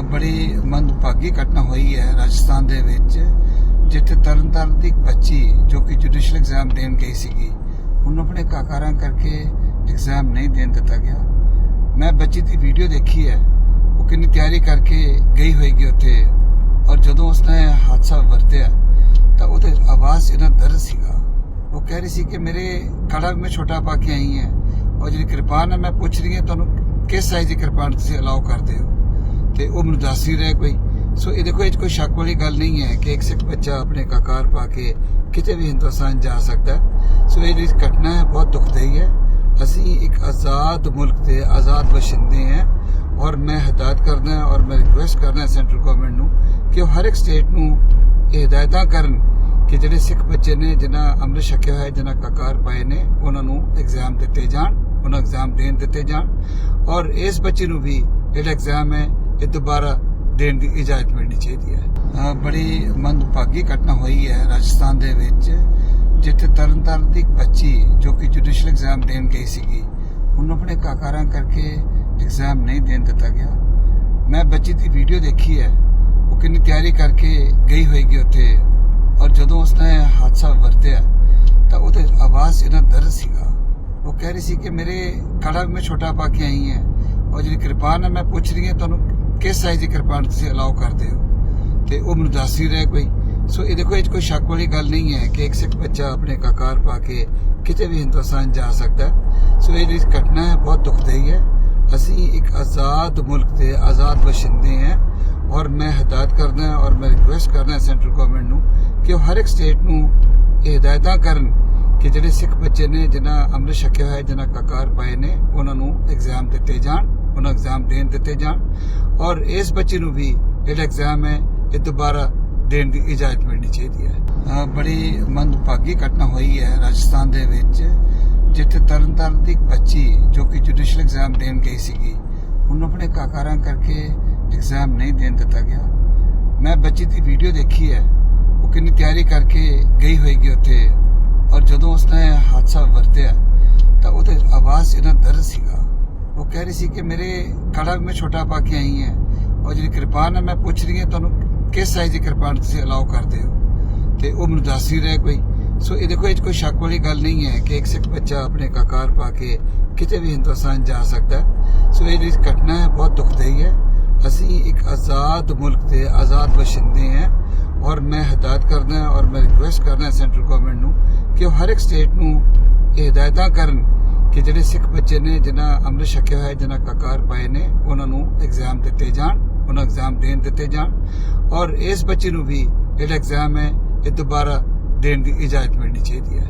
ਬੜੀ ਮੰਦਭਾਗੀ ਘਟਨਾ ਹੋਈ ਹੈ ਰਾਜਸਥਾਨ ਦੇ ਵਿੱਚ, ਜਿੱਥੇ ਤਰਨਤਾਰਨ ਦੀ ਇੱਕ ਬੱਚੀ ਜੋ ਕਿ ਜੁਡੀਸ਼ੀਅਲ ਐਗਜ਼ਾਮ ਦੇਣ ਗਈ ਸੀਗੀ, ਉਹਨੂੰ ਆਪਣੇ ਕਾਕਾਰਾਂ ਕਰਕੇ ਐਗਜ਼ਾਮ ਨਹੀਂ ਦੇਣ ਦਿੱਤਾ ਗਿਆ। ਮੈਂ ਬੱਚੀ ਦੀ ਵੀਡੀਓ ਦੇਖੀ ਹੈ, ਉਹ ਕਿੰਨੀ ਤਿਆਰੀ ਕਰਕੇ ਗਈ ਹੋਏਗੀ ਉੱਥੇ, ਔਰ ਜਦੋਂ ਉਸਨੇ ਹਾਦਸਾ ਵਰਤਿਆ, ਤਾਂ ਉਹਦੇ ਆਵਾਜ਼ ਇਹਨਾਂ ਦਰਦ ਸੀਗਾ। ਉਹ ਕਹਿ ਰਹੀ ਸੀ ਕਿ ਮੇਰੇ ਕੜਾ ਵੀ ਮੈਂ ਛੋਟਾ ਪਾ ਕੇ ਆਈ ਹੈ, ਔਰ ਜਿਹੜੀ ਕਿਰਪਾਨ ਹੈ ਮੈਂ ਪੁੱਛ ਰਹੀ ਹਾਂ, ਤੁਹਾਨੂੰ ਕਿਸ ਸਾਈਜ਼ ਦੀ ਕਿਰਪਾਨ ਤੁਸੀਂ ਅਲਾਉ ਕਰਦੇ ਹੋ? ਤੇ ਉਹ ਮੈਨੂੰ ਦੱਸ ਹੀ ਰਿਹਾ ਕੋਈ। ਸੋ ਇਹ ਦੇਖੋ, ਇਹ ਕੋਈ ਸ਼ੱਕ ਵਾਲੀ ਗੱਲ ਨਹੀਂ ਹੈ ਕਿ ਇੱਕ ਸਿੱਖ ਬੱਚਾ ਆਪਣੇ ਕਾਕਾਰ ਪਾ ਕੇ ਕਿਤੇ ਵੀ ਹਿੰਦੁਸਤਾਨ ਜਾ ਸਕਦਾ। ਸੋ ਇਹ ਜਿਹੜੀ ਘਟਨਾ ਹੈ, ਬਹੁਤ ਦੁਖਦਾਈ ਹੈ। ਅਸੀਂ ਇੱਕ ਆਜ਼ਾਦ ਮੁਲਕ ਦੇ ਆਜ਼ਾਦ ਵਸਿੰਦੇ ਹਾਂ ਔਰ ਮੈਂ ਹਦਾਇਤ ਕਰਦਾ ਔਰ ਮੈਂ ਰਿਕੁਐਸਟ ਕਰਦਾ ਸੈਂਟਰਲ ਗਵਰਨਮੈਂਟ ਨੂੰ ਕਿ ਉਹ ਹਰ ਇੱਕ ਸਟੇਟ ਨੂੰ ਇਹ ਹਦਾਇਤਾਂ ਕਰਨ ਕਿ ਜਿਹੜੇ ਸਿੱਖ ਬੱਚੇ ਨੇ, ਜਿਨ੍ਹਾਂ ਅੰਮ੍ਰਿਤ ਛਕਿਆ ਹੋਇਆ, ਜਿਨ੍ਹਾਂ ਕਾਕਾਰ ਪਾਏ ਨੇ, ਉਹਨਾਂ ਨੂੰ ਐਗਜ਼ਾਮ ਦਿੱਤੇ ਜਾਣ, ਉਹਨਾਂ ਐਗਜ਼ਾਮ ਦੇਣ ਦਿੱਤੇ ਜਾਣ। ਔਰ ਇਸ ਬੱਚੇ ਨੂੰ ਵੀ ਜਿਹੜਾ ਐਗਜ਼ਾਮ ਹੈ ਇਹ ਦੁਬਾਰਾ ਦੇਣ ਦੀ ਇਜਾਜ਼ਤ ਮਿਲਣੀ ਚਾਹੀਦੀ ਹੈ। ਬੜੀ ਮੰਦਭਾਗੀ ਘਟਨਾ ਹੋਈ ਹੈ ਰਾਜਸਥਾਨ ਦੇ ਵਿੱਚ, ਜਿੱਥੇ ਤਰਨਤਾਰਨ ਦੀ ਇੱਕ ਬੱਚੀ ਜੋ ਕਿ ਜੁਡੀਸ਼ੀਅਲ ਐਗਜ਼ਾਮ ਦੇਣ ਗਈ ਸੀਗੀ, ਉਹਨੂੰ ਆਪਣੇ ਕਾਕਾਰਾਂ ਕਰਕੇ ਐਗਜ਼ਾਮ ਨਹੀਂ ਦੇਣ ਦਿੱਤਾ ਗਿਆ। ਮੈਂ ਬੱਚੀ ਦੀ ਵੀਡੀਓ ਦੇਖੀ ਹੈ, ਉਹ ਕਿੰਨੀ ਤਿਆਰੀ ਕਰਕੇ ਗਈ ਹੋਏਗੀ ਉੱਥੇ, ਔਰ ਜਦੋਂ ਉਸਨੇ ਹਾਦਸਾ ਵਰਤਿਆ, ਤਾਂ ਉਹਦੇ ਆਵਾਜ਼ ਇਹਨਾਂ ਦਰਦ ਸੀਗਾ। ਉਹ ਕਹਿ ਰਹੀ ਸੀ ਕਿ ਮੇਰੇ ਕੜਾ ਵੀ ਮੈਂ ਛੋਟਾ ਪਾ ਕੇ ਆਈ ਹੈ, ਔਰ ਜਿਹੜੀ ਕਿਰਪਾਨ ਹੈ ਮੈਂ ਪੁੱਛ ਰਹੀ ਹਾਂ, ਤੁਹਾਨੂੰ ਕਿਸ ਸਾਈਜ਼ ਦੀ ਕਿਰਪਾਨ ਤੁਸੀਂ ਅਲਾਉ ਕਰਦੇ ਹੋ? ਤੇ ਉਹ ਮੈਨੂੰ ਦੱਸ ਹੀ ਰਿਹਾ ਕੋਈ। ਸੋ ਇਹ ਦੇਖੋ, ਇਹ ਕੋਈ ਸ਼ੱਕ ਵਾਲੀ ਗੱਲ ਨਹੀਂ ਹੈ ਕਿ ਇੱਕ ਸਿੱਖ ਬੱਚਾ ਆਪਣੇ ਕਾਕਾਰ ਪਾ ਕੇ ਕਿਤੇ ਵੀ ਹਿੰਦੁਸਤਾਨ ਜਾ ਸਕਦਾ। ਸੋ ਇਹ ਜਿਹੜੀ ਘਟਨਾ ਹੈ, ਬਹੁਤ ਦੁਖਦਾਈ ਹੈ। ਅਸੀਂ ਇੱਕ ਆਜ਼ਾਦ ਮੁਲਕ ਦੇ ਆਜ਼ਾਦ ਵਸਿੰਦੇ ਹਾਂ ਔਰ ਮੈਂ ਹਦਾਇਤ ਕਰਦਾ ਔਰ ਮੈਂ ਰਿਕੁਐਸਟ ਕਰਦਾ ਸੈਂਟਰਲ ਗਵਰਨਮੈਂਟ ਨੂੰ ਕਿ ਉਹ ਹਰ ਇੱਕ ਸਟੇਟ ਨੂੰ ਇਹ ਹਦਾਇਤਾਂ ਕਰਨ ਕਿ ਜਿਹੜੇ ਸਿੱਖ ਬੱਚੇ ਨੇ, ਜਿਨ੍ਹਾਂ ਅੰਮ੍ਰਿਤ ਛਕਿਆ ਹੋਇਆ ਜਿਨ੍ਹਾਂ ਕਾਕਾਰ ਪਾਏ ਨੇ, ਉਹਨਾਂ ਨੂੰ ਐਗਜ਼ਾਮ ਦਿੱਤੇ ਜਾਣ। ਉਹਨਾਂ ਐਗਜ਼ਾਮ ਦੇਣ ਦਿੱਤੇ ਜਾਣ। ਔਰ ਇਸ ਬੱਚੇ ਨੂੰ ਵੀ ਜਿਹੜਾ ਐਗਜ਼ਾਮ ਹੈ, ਇਹ ਦੁਬਾਰਾ ਦੇਣ ਦੀ ਇਜਾਜ਼ਤ ਮਿਲਣੀ ਚਾਹੀਦੀ ਹੈ। ਬੜੀ ਮੰਦਭਾਗੀ ਘਟਨਾ ਹੋਈ ਹੈ ਰਾਜਸਥਾਨ ਦੇ ਵਿੱਚ, ਜਿੱਥੇ ਤਰਨਤਾਰਨ ਦੀ ਇੱਕ ਬੱਚੀ ਜੋ ਕਿ ਜੁਡੀਸ਼ੀਅਲ ਐਗਜ਼ਾਮ ਦੇਣ ਗਈ ਸੀਗੀ, ਉਹਨੂੰ ਆਪਣੇ ਕਾਕਾਰਾਂ ਕਰਕੇ ਐਗਜ਼ਾਮ ਨਹੀਂ ਦੇਣ ਦਿੱਤਾ ਗਿਆ। ਮੈਂ ਬੱਚੀ ਦੀ ਵੀਡੀਓ ਦੇਖੀ ਹੈ, ਉਹ ਕਿੰਨੀ ਤਿਆਰੀ ਕਰਕੇ ਗਈ ਹੋਏਗੀ ਉੱਥੇ। ਔਰ ਜਦੋਂ ਉਸਨੇ ਹਾਦਸਾ ਵਰਤਿਆ, ਤਾਂ ਉਹਦੇ ਆਵਾਜ਼ ਇਹਨਾਂ ਦਰਦ ਸੀਗਾ। ਉਹ ਕਹਿ ਰਹੀ ਸੀ ਕਿ ਮੇਰੇ ਕੜਾ ਵੀ ਮੈਂ ਛੋਟਾ ਪਾ ਕੇ ਆਈ ਹੈ ਔਰ ਜਿਹੜੀ ਕਿਰਪਾਨ ਹੈ ਮੈਂ ਪੁੱਛ ਰਹੀ ਹਾਂ, ਤੁਹਾਨੂੰ ਕਿਸ ਸਾਈਜ਼ ਦੀ ਕਿਰਪਾਨ ਤੁਸੀਂ ਅਲਾਉ ਕਰਦੇ ਹੋ? ਤੇ ਉਹ ਮੈਨੂੰ ਦੱਸ ਹੀ ਰਿਹਾ ਕੋਈ। ਸੋ ਇਹ ਦੇਖੋ, ਇਹ ਕੋਈ ਸ਼ੱਕ ਵਾਲੀ ਗੱਲ ਨਹੀਂ ਹੈ ਕਿ ਇੱਕ ਸਿੱਖ ਬੱਚਾ ਆਪਣੇ ਕਾਕਾਰ ਪਾ ਕੇ ਕਿਤੇ ਵੀ ਹਿੰਦੁਸਤਾਨ ਜਾ ਸਕਦਾ। ਸੋ ਇਹ ਜਿਹੜੀ ਘਟਨਾ ਹੈ, ਬਹੁਤ ਦੁਖਦਾਈ ਹੈ। ਅਸੀਂ ਇੱਕ ਆਜ਼ਾਦ ਮੁਲਕ ਦੇ ਆਜ਼ਾਦ ਵਸਿੰਦੇ ਹਾਂ ਔਰ ਮੈਂ ਹਦਾਇਤ ਕਰਦਾ ਔਰ ਮੈਂ ਰਿਕੁਐਸਟ ਕਰਦਾ ਸੈਂਟਰਲ ਗਵਰਨਮੈਂਟ ਨੂੰ ਕਿ ਉਹ ਹਰ ਇੱਕ ਸਟੇਟ ਨੂੰ ਇਹ ਹਦਾਇਤਾਂ ਕਰਨ ਕਿ ਜਿਹੜੇ ਸਿੱਖ ਬੱਚੇ ਨੇ, ਜਿਨ੍ਹਾਂ ਅੰਮ੍ਰਿਤ ਛਕਿਆ ਹੋਇਆ ਜਿਨ੍ਹਾਂ ਕਾਕਾਰ ਪਾਏ ਨੇ, ਉਹਨਾਂ ਨੂੰ ਐਗਜ਼ਾਮ ਦਿੱਤੇ ਜਾਣ, ਉਹਨਾਂ ਐਗਜ਼ਾਮ ਦੇਣ ਦਿੱਤੇ ਜਾਣ ਔਰ ਇਸ ਬੱਚੇ ਨੂੰ ਵੀ ਜਿਹੜਾ ਐਗਜ਼ਾਮ ਹੈ, ਇਹ ਦੁਬਾਰਾ ਦੇਣ ਦੀ ਇਜਾਜ਼ਤ ਮਿਲਣੀ ਚਾਹੀਦੀ ਹੈ।